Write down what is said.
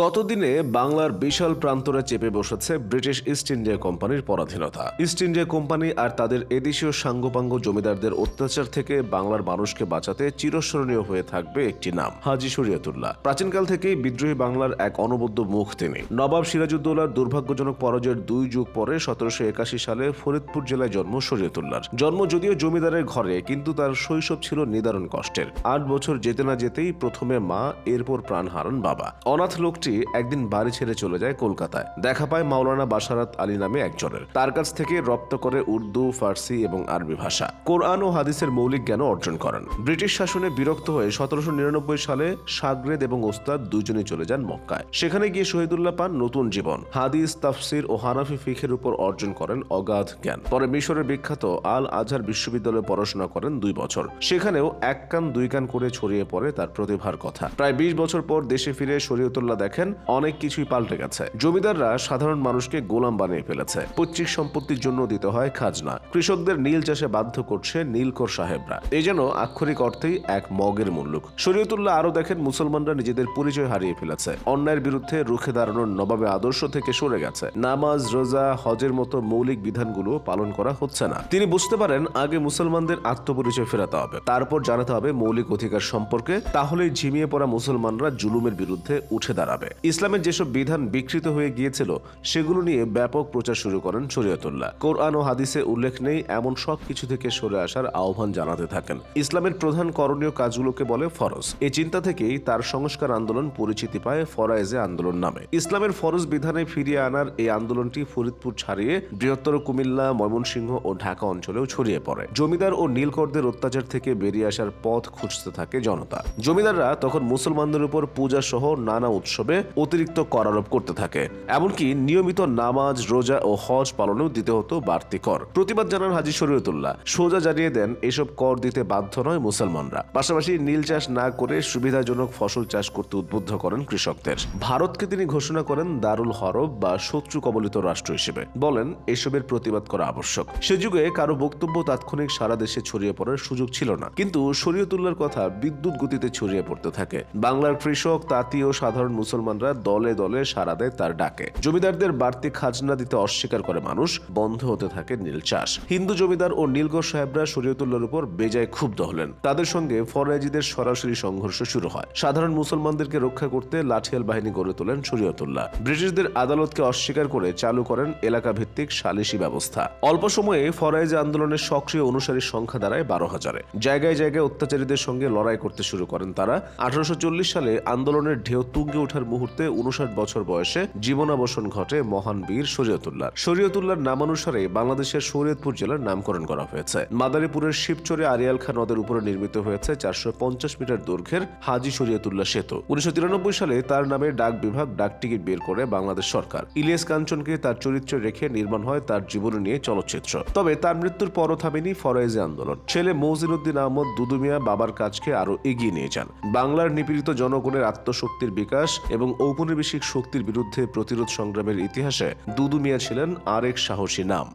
ততদিনে বাংলার বিশাল প্রান্তরে চেপে বসেছে ব্রিটিশ ইস্ট ইন্ডিয়া কোম্পানির পরাধীনতা। ইস্ট ইন্ডিয়া কোম্পানি আর তাদের এদেশীয় সাঙ্গপাঙ্গ জমিদারদের অত্যাচার থেকে বাংলার মানুষকে বাঁচাতে চিরস্মরণীয় হয়ে থাকবে একটি নাম, হাজি শরিয়তুল্লাহ। প্রাচীনকাল থেকেই বিদ্রোহী বাংলার এক অনবদ্য মুখ তিনি। নবাব সিরাজউদ্দৌলার দুর্ভাগ্যজনক পরাজয়ের দুই যুগ পরে সতেরোশো একাশি সালে ফরিদপুর জেলায় জন্ম শরীয়তুল্লাহর। জন্ম যদিও জমিদারের ঘরে, কিন্তু তার শৈশব ছিল নিদারুণ কষ্টের। আট বছর যেতে না যেতেই প্রথমে মা, এরপর প্রাণ হারান বাবা। অনাথ লোকটি একদিন বাড়ি ছেড়ে চলে যায় কলকাতায়। দেখা পায় মাওলানা বাসারাত আলী নামে একজনের। তার কাছ থেকে রপ্ত করে উর্দু, ফার্সি এবং আরবি ভাষা। কোরআন ও হাদিসের মৌলিক জ্ঞান অর্জন করেন। ব্রিটিশ শাসনে বিরক্ত হয়ে সতেরোশো নিরানব্বই সালে সাগরেদ এবং ওস্তাদ দুজনেই চলে যান মক্কায়। সেখানে গিয়ে শহীদুল্লাহ পান নতুন জীবন। হাদিস, তাফসির ও হানাফি ফিখের উপর অর্জন করেন অগাধ জ্ঞান। পরে মিশরের বিখ্যাত আল আজহার বিশ্ববিদ্যালয়ে পড়াশোনা করেন দুই বছর। সেখানেও এক কান, দুই কান করে ছড়িয়ে পড়ে তার প্রতিভার কথা। প্রায় বিশ বছর পর দেশে ফিরে শরীয়তুল্লাহ দেখেন অনেক কিছুই পাল্টে গেছে। জমিদাররা সাধারণ মানুষকে গোলাম বানিয়ে ফেলেছে। পৈতৃক সম্পত্তির জন্য দিতে হয় খাজনা। কৃষকদের নীল চাষে বাধ্য করছে নীলকর সাহেবরা। এই যেন আক্ষরিক অর্থেই এক মগের মুল্লুক। শরীয়তুল্লাহ আরও দেখেন, মুসলমানরা নিজেদের পরিচয় হারিয়ে ফেলেছে। অন্যায়ের বিরুদ্ধে রুখে দাঁড়ানোর নবাবে আদর্শ থেকে সরে গেছে। নামাজ, রোজা, হজের মতো মৌলিক বিধানগুলো পালন করা হচ্ছে না। তিনি বুঝতে পারেন, আগে মুসলমানদের আত্মপরিচয় ফেরাতে হবে। তারপর জানাতে হবে মৌলিক অধিকার সম্পর্কে। তাহলেই ঝিমিয়ে পড়া মুসলমানরা জুলুমের বিরুদ্ধে উঠে দাঁড়াবে। ইসলামের যেসব বিধান বিকৃত হয়ে গিয়েছিল, সেগুলো নিয়ে ব্যাপক প্রচার শুরু করেন শরীয়তুল্লাহ। কোরআন ও হাদিসে উল্লেখ নেই, এমন সব কিছু থেকে সরে আসার আহ্বান জানাতে থাকেন। ইসলামের প্রধান করণীয় কাজগুলোকে বলে ফরজ। এই চিন্তা থেকেই তার সংস্কার আন্দোলন পরিচিতি পায় ফরায়েজে আন্দোলন নামে। ইসলামের ফরজ বিধানে ফিরিয়ে আনার এই আন্দোলনটি ফরিদপুর ছাড়িয়ে বৃহত্তর কুমিল্লা, ময়মনসিংহ ও ঢাকা অঞ্চলেও ছড়িয়ে পড়ে। জমিদার ও নীলকরদের অত্যাচার থেকে বেরিয়ে আসার পথ খুঁজতে থাকে জনতা। জমিদাররা তখন মুসলমানদের উপর পূজা সহ নানা উৎসবে অতিরিক্ত কর আরোপ করতে থাকে। এমনকি নিয়মিত নামাজ, রোজা ও হজ পালনেও দিতে হতো বাড়তি কর। প্রতিবাদ জানান হাজি শরীয়তুল্লাহ। সোজা জানিয়ে দেন, এসব কর দিতে বাধ্য নয় মুসলমানরা। পাশাপাশি নীল চাষ না করে সুবিধাজনক ফসল চাষ করতে উদ্বুদ্ধ করেন কৃষকদের। ভারতকে তিনি ঘোষণা করেন দারুল হরব বা শত্রু কবলিত রাষ্ট্র হিসেবে। বলেন, এসবের প্রতিবাদ করা আবশ্যক। সে যুগে কারও বক্তব্য তাৎক্ষণিক সারা দেশে ছড়িয়ে পড়ার সুযোগ ছিল না। কিন্তু শরীয়তুল্লাহর কথা বিদ্যুৎ গতিতে ছড়িয়ে পড়তে থাকে। বাংলার কৃষক, তাঁতি ও সাধারণ মুসলমানরা দলে দলে সারা দেয় তার ডাকে। জমিদারদের বাড়তি খাজনা দিতে অস্বীকার করে মানুষ, বন্ধ হতে থাকে নীল চাষ। হিন্দু জমিদার ও নীলগড় সাহেবরা শরীয়তুল্লাহর উপর বেজায় ক্ষুব্ধ হলেন। তাদের সঙ্গে ফরাজিদের সরাসরি সংঘর্ষ শুরু হয়। সাধারণ মুসলমানদেরকে রক্ষা করতে লাঠিয়াল বাহিনী গড়ে তোলেন শরীয়তুল্লাহ। ব্রিটিশদের আদালতকে অস্বীকার করে চালু করেন এলাকা ভিত্তিক সালিশি ব্যবস্থা। অল্প সময়ে ফরাইজ আন্দোলনের সক্রিয় অনুসারীর সংখ্যা দাঁড়ায় বারো হাজারে। জায়গায় জায়গায় অত্যাচারীদের সঙ্গে লড়াই করতে শুরু করেন তারা। আঠারোশো চল্লিশ সালে আন্দোলনের ঢেউ তুঙ্গে ওঠার মুহূর্তে উনষাট বছর বয়সে জীবনাবসান ঘটে মহান বীর শরীয়তুল্লাহ শরীয়তুল্লাহর নামানুসারে বাংলাদেশের শরীয়তপুর জেলার নামকরণ করা হয়েছে। মাদারীপুরের শিবচরে আরিয়াল খান নদের উপরে নির্মিত হয়েছে চারশো পঞ্চাশ মিটার দৈর্ঘ্যের হাজি শরীয়তুল্লাহ সেতু। উনিশশো তিরানব্বই সালে তার নামে ডাক বিভাগ ডাক টিকিট বের করে বাংলাদেশ সরকার। ইলিয়াস কাঞ্চনকে তার চরিত্রে রেখে নির্মাণ হয় তার জীবনী নিয়ে চলচ্চিত্র। তবে তার মৃত্যুর পরও থামেনি ফরাইজে আন্দোলন। ছেলে মৌজির উদ্দিন আহমদ দুদুমিয়া বাবার কাজকে আরও এগিয়ে নিয়ে যান। বাংলার নিপীড়িত জনগণের আত্মশক্তির বিকাশ এবং ঔপনিবেশিক শক্তির বিরুদ্ধে প্রতিরোধ সংগ্রামের ইতিহাসে দুদু মিয়া ছিলেন আরেক সাহসী নাম।